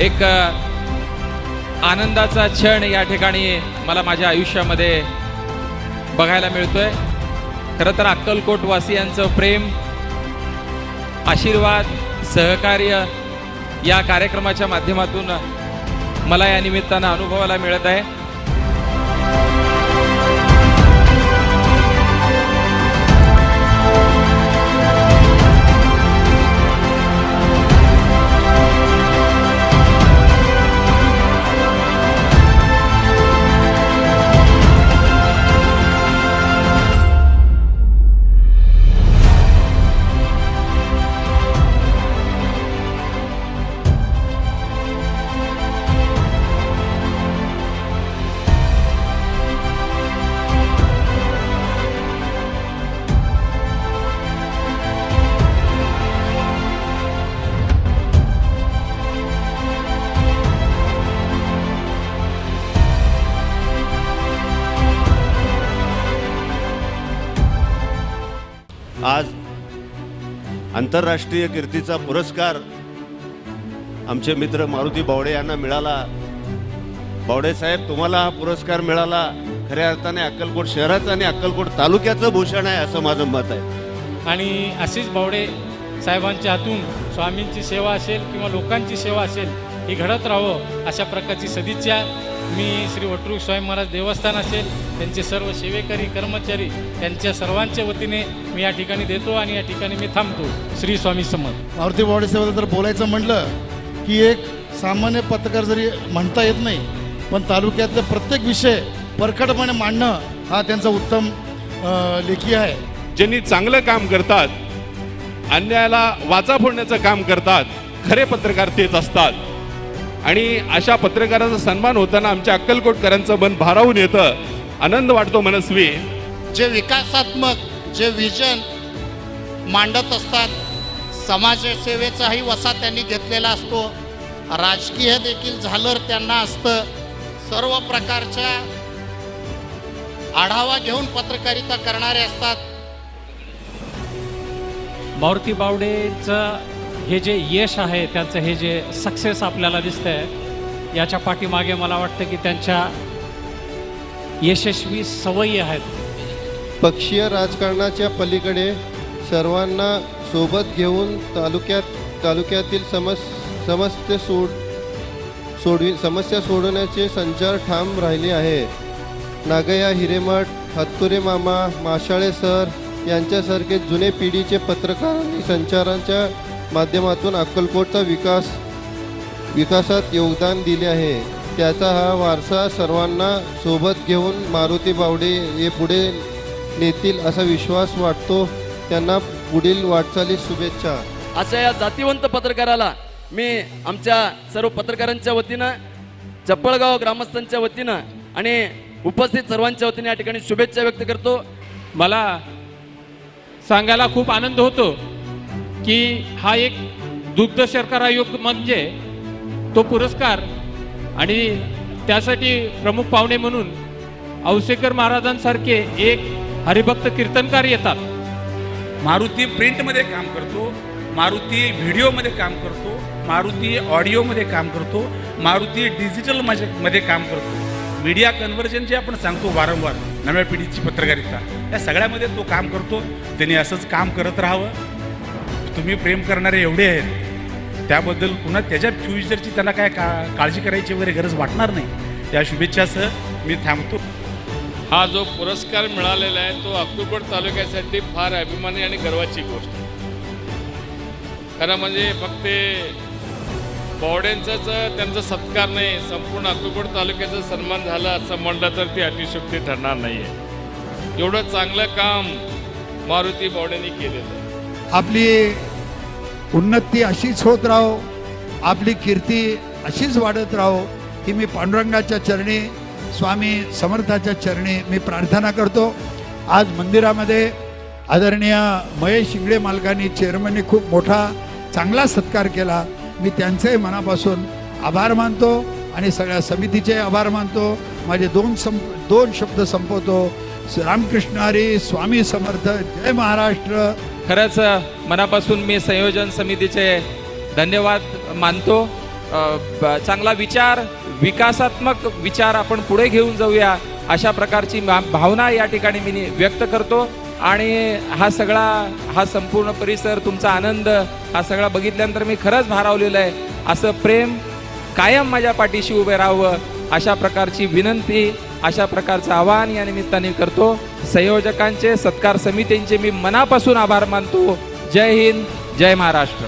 एक आनंदाचा क्षण या ठिकाणी मला माझ्या आयुष्यामध्ये बघायला मिळतोय. खरं तर अक्कलकोट वासियांचं प्रेम आशीर्वाद सहकार्य या कार्यक्रमाच्या माध्यमातून मला या निमित्तानं अनुभवाला मिळत आहे. आज आंतरराष्ट्रीय कीर्तीचा पुरस्कार आमचे मित्र मारुती बावडे यांना मिळाला. बावडे साहेब तुम्हाला हा पुरस्कार मिळाला. खऱ्या अर्थाने अक्कलकोट शहराचं आणि अक्कलकोट तालुक्याचं भूषण आहे असं माझं मत आहे. आणि अशीच बावडे साहेबांच्या हातून स्वामींची सेवा असेल किंवा लोकांची सेवा असेल ही घडत राहावं अशा प्रकारची सदिच्छा मी श्री वटरूक स्वामी महाराज देवस्थान असेल त्यांचे सर्व सेवेकरी कर्मचारी त्यांच्या सर्वांच्या वतीने मी या ठिकाणी देतो आणि या ठिकाणी मी थांबतो. श्री स्वामी समर्थ. मारुती बावडेसाहेब जर बोलायचं म्हटलं की एक सामान्य पत्रकार जरी म्हणता येत नाही पण तालुक्यातले प्रत्येक विषय परखडपणे मांडणं हा त्यांचा उत्तम लेखी आहे. ज्यांनी चांगलं काम करतात अन्यायाला वाचा फोडण्याचं काम करतात खरे पत्रकार तेच असतात. आणि अशा पत्रकाराचा सन्मान होताना आमच्या अक्कलकोटकरांचं मन भारावून येतं. आनंद वाटतो मनस्वी. जे विकासात्मक जे विजन मांडत असतात समाजसेवेचाही वसा त्यांनी घेतलेला असतो. राजकीय देखील झालर त्यांना असतं. सर्व प्रकारच्या आढावा घेऊन पत्रकारिता करणारे असतात. मारुती बावडेचं हे जे यश आहे त्यांचं हे जे सक्सेस आपल्याला दिसतंय याच्या पाठीमागे मला वाटतं की त्यांच्या यशस्वी सवयी आहेत. पक्षीय राजकारणाच्या पलीकडे सर्वांना सोबत घेऊन तालुक्यात तालुक्यातील समस समस्या सोड सोडवी समस्या सोडवण्याचे संचार ठाम राहिले आहे. नागया हिरेमठ हत्तुरे मामा माशाळे सर यांच्यासारखे जुने पिढीचे पत्रकार आणि संचारांच्या माध्यमातून अक्कलकोटचा विकास विकासात योगदान दिले आहे. त्याचा हा वारसा सर्वांना सोबत घेऊन मारुती बावडे हे पुढे नेतील असा विश्वास वाटतो. त्यांना पुढील वाटचालीस शुभेच्छा. अशा या जातीवंत पत्रकाराला मी आमच्या सर्व पत्रकारांच्या वतीनं चप्पळगाव ग्रामस्थांच्या वतीनं आणि उपस्थित सर्वांच्या वतीने या ठिकाणी शुभेच्छा व्यक्त करतो. मला सांगायला खूप आनंद होतो की हा एक दुग्ध शर्करा आयोग म्हणजे तो पुरस्कार आणि त्यासाठी प्रमुख पाहुणे म्हणून औसेकर महाराजांसारखे एक हरिभक्त कीर्तनकार येतात. मारुती प्रिंटमध्ये काम करतो मारुती व्हिडिओमध्ये काम करतो मारुती ऑडिओमध्ये काम करतो मारुती डिजिटलमध्ये काम करतो. मीडिया कन्व्हर्जन जे आपण सांगतो वारंवार. नव्या पिढीची पत्रकारिता. या सगळ्यामध्ये तो काम करतो. त्यांनी असंच काम करत राहावं. तुम्ही प्रेम करणारे एवढे आहेत. त्याबद्दल पुन्हा त्याच्या फ्युचरची त्यांना काय का काळजी करायची वगैरे गरज वाटणार नाही. त्या शुभेच्छासह मी थांबतो. हा जो पुरस्कार मिळालेला आहे तो अक्कलकोट तालुक्यासाठी फार अभिमानी आणि गर्वाची गोष्ट. खरं म्हणजे फक्त बावड्यांचाच त्यांचा सत्कार नाही. संपूर्ण अक्कलकोट तालुक्याचा सन्मान झाला असं म्हणलं तर ती अतिशुक्ती ठरणार नाही आहे एवढं चांगलं काम मारुती बावड्यांनी केलेलं आपली उन्नती अशीच होत राहो आपली कीर्ती अशीच वाढत राहो की मी पांडुरंगाच्या चरणी स्वामी समर्थाच्या चरणी मी प्रार्थना करतो. आज मंदिरामध्ये आदरणीय महेश शिंगडे मालकांनी चेअरमनने खूप मोठा चांगला सत्कार केला. मी त्यांचंही मनापासून आभार मानतो आणि सगळ्या समितीचे आभार मानतो. माझे दोन संप दोन शब्द संपवतो. रामकृष्ण हरी स्वामी समर्थ जय महाराष्ट्र. खरंच मनापासून मी संयोजन समितीचे धन्यवाद मानतो. चांगला विचार विकासात्मक विचार आपण पुढे घेऊन जाऊया अशा प्रकारची भावना या ठिकाणी मी व्यक्त करतो. आणि हा सगळा हा संपूर्ण परिसर तुमचा आनंद हा सगळा बघितल्यानंतर मी खरंच भारावलेलं आहे. असं प्रेम कायम माझ्या पाठीशी उभे राहावं अशा प्रकारची विनंती अशा प्रकारचं आवाहन या निमित्ताने करतो. संयोजकांचे सत्कार समितींचे मी मनापासून आभार मानतो. जय हिंद जय महाराष्ट्र.